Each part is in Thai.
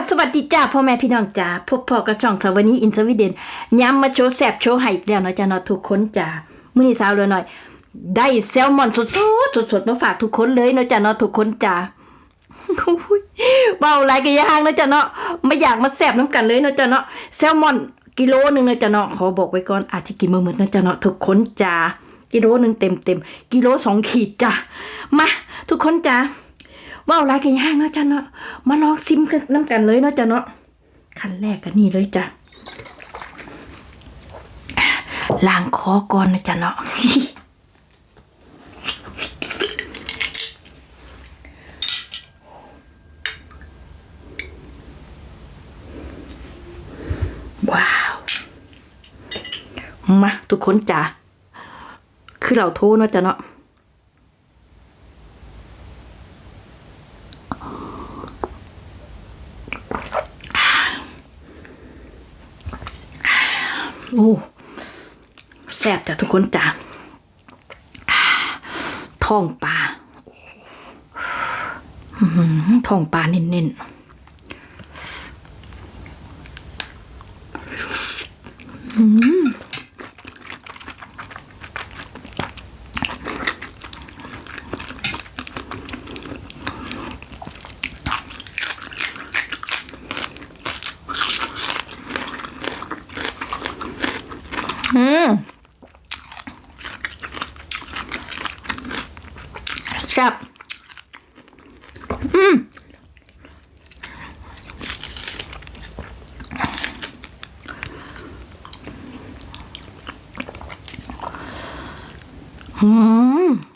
บสวัสดีจ้าพ่อแม่พี่น้องจ้าพบพ่อกับช่องสวัสดีอินสวีเดนย้ำมาโชว์แซบโชว์ให้อีกแล้วเนาะจ้าเนาะทุกคนจ้ามื้อนี้สาวเลยหน่อย ได้แซลมอนสดๆสดมาฝากทุกคนเลยเนาะจ้าเนาะทุกคนจ้าอุ้ยเบาหลกะย่างเนาะจ้าเนาะไม่อยากมาแซบน้ำกันเลยเนาะจ้าเนาะแซลมอนกิโลหนึ่งเนาะจ้าเนาะขอบอกไว้ก่อนอาจจะกินมื้อหมดเนาะจ้าเนาะทุกคนจ้ากิโลหนึ่งเต็มเต็มกิโลสองขีดจ้ามาทุกคนจ้า ว่าวหลายกันย่างเนาะจ้ะเนาะมาลองซิมกันน้ำกันเลยเนาะจ้ะเนาะขั้นแรกกันนี่เลยจ้ะล้างคอก่อนนะจ้ะเนาะว้าว มา ทุกคนจ้ะคือเราโทรเนาะจ้ะเนาะ โอ้แซ่บจ้ะทุกคนจ้ะท้องปลาท้องปลาเน้นๆอื้อหืออืมแซ่บอืม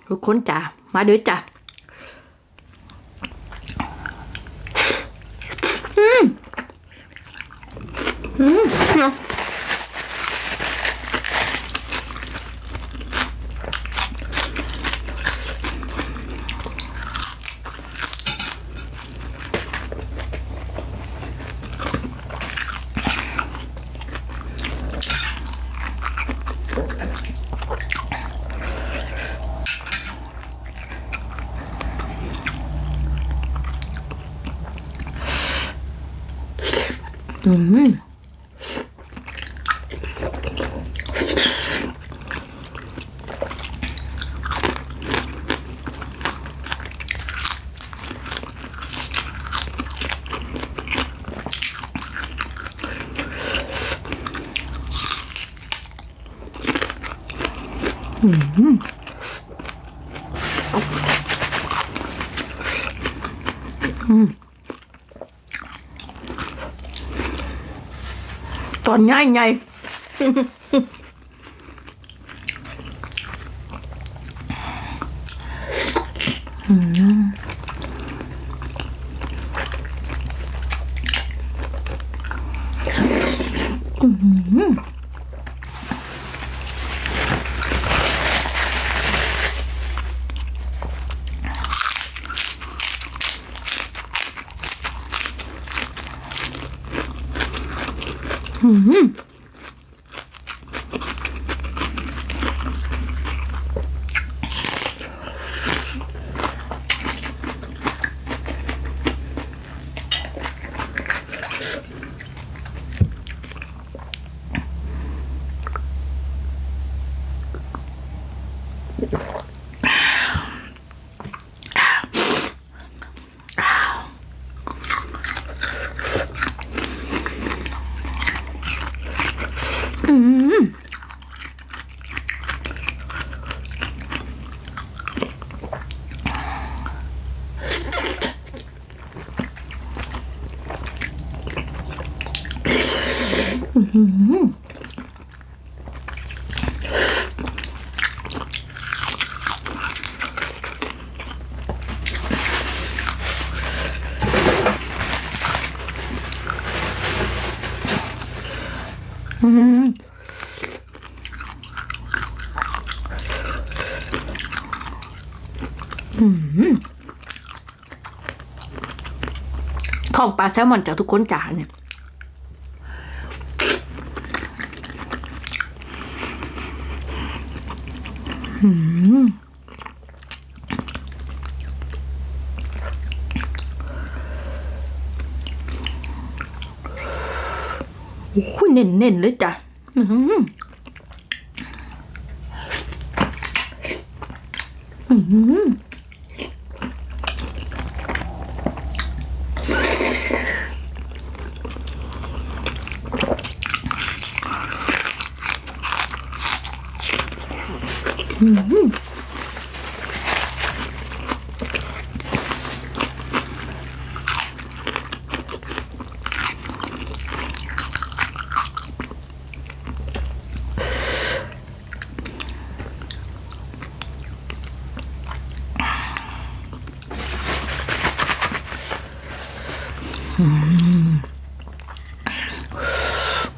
ทุกคนจ้ะมาเด้อจ้ะอืมอืมเนาะ อืม ตอนง่ายไง Mm-hmm. ของปลาแซลมอนจากทุกคนจ๋าเนี่ยโอ้โหเน่นๆเลยจ้ะ โ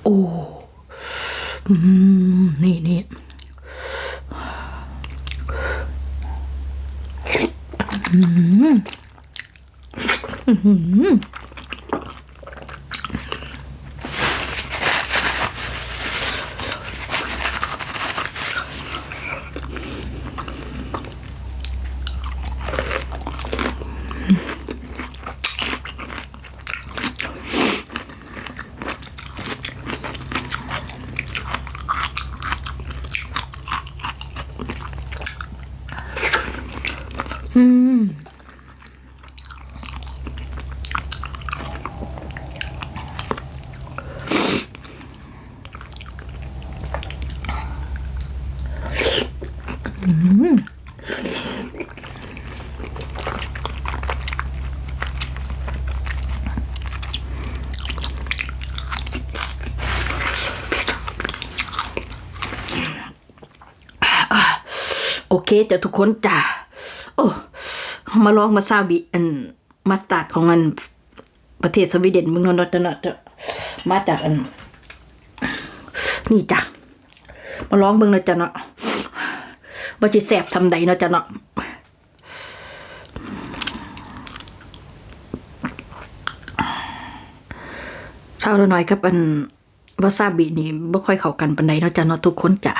อ้อืมนี่นี่อืม อื้อหืออืม โอเค จ้ะทุกคนจ้ะโอ้มาลองมาซาบิอันมาสตาร์ดของอันประเทศสวีเดนมึงนอนจะนจะมาจากอัน นี่จ้ะมาลองเบิ่งนะจ้ะเนาะว่าจะแสบซำใดเนาะจ้ะเนาะเช้าแล้วหน่อยกับอันวาซาบินี่บ่ค่อยเข้ากันปานใดเนาะจ้ะเนาะทุกคนจ้ะ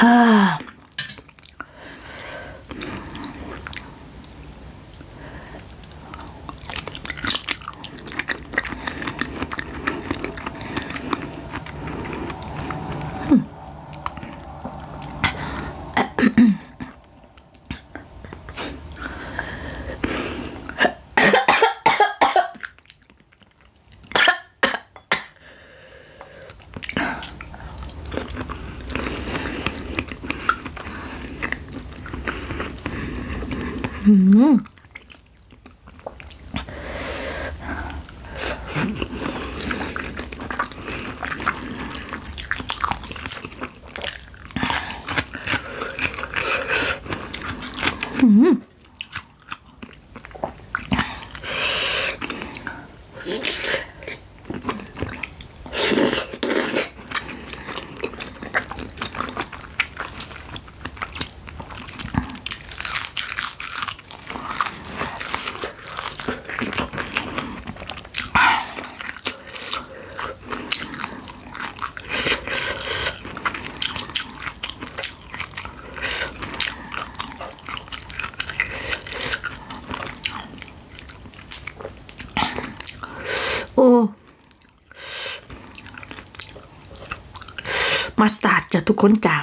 ฮ่า โมาสตาร์ทจะทุกคนจ้า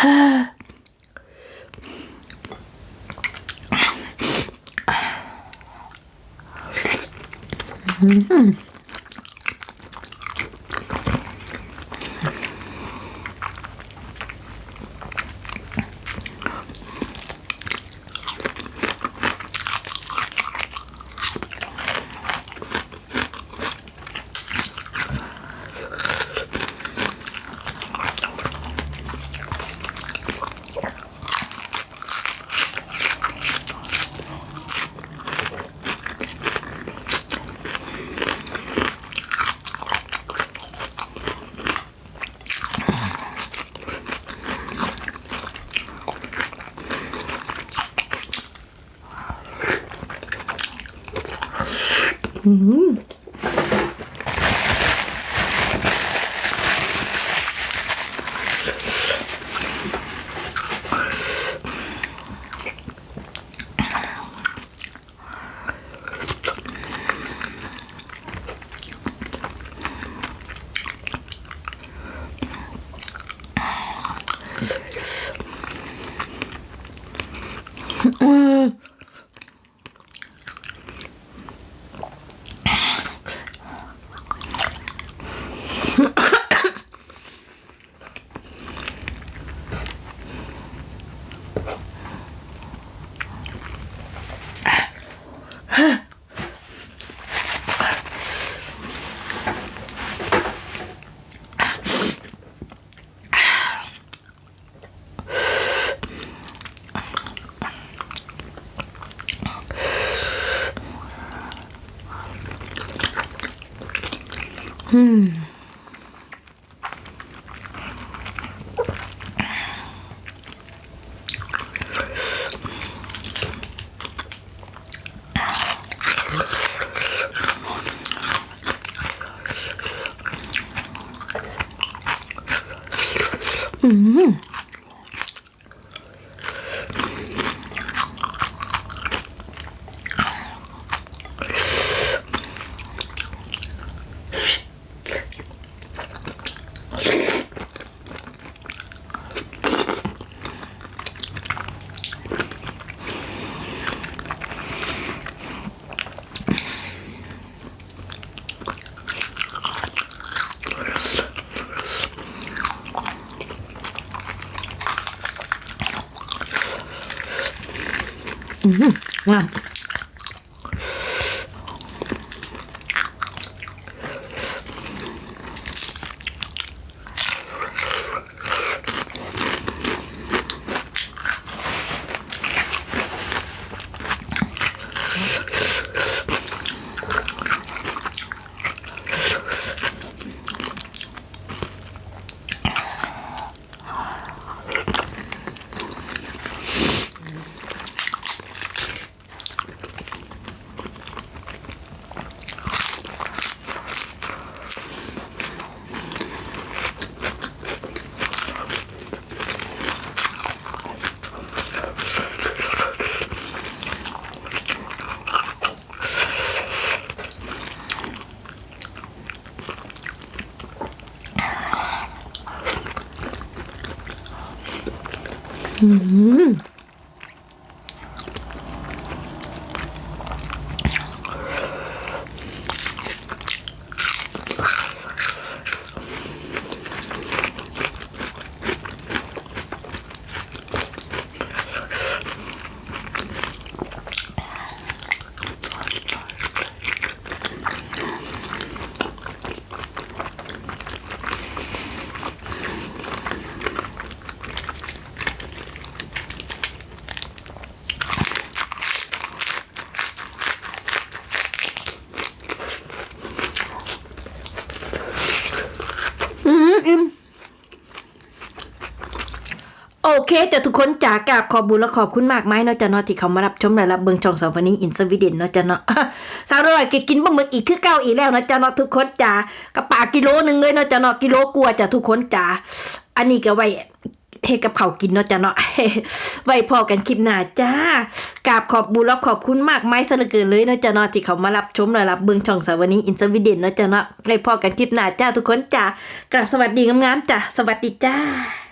ฮ่า 음. 음. 음. 음. ม อืมอิ่มโอ เคจะทุกคนจากกราบขอบบุญและขอบคุณมากไหมเนาะจ้ะนาะที่เขามารับชมและรับเบิงช่องสองพันนี้อินสวีเดนเนาะจ้ะนาะสาวร้อยก็กินบะหมึกอีกคือเก้าอีกแล้วนะจ้ะนาะทุกคนจ้ากระปากิโลหนึ่งเลยเนาะจ้ะนาะกิโลกลัวจ้ะทุกคนจ้าอันนี้ก็ไว้เฮกับเขากินเนาะจ้ะเนาะไว้พอกันคลิปหน้าจ้ากราบขอบบุญและขอบคุณมากไหมซะเหลือเกินเลยเนาะจ้ะเนาะที่เขามารับชมและรับเบิ่งช่องสาวนี้อินสวีเดนเนาะจ้ะเนาะไว้พอกันคลิปหน้าจ้าทุกคนจ้ากราบสวัสดีงามๆจ้ะสวัสดีจ้า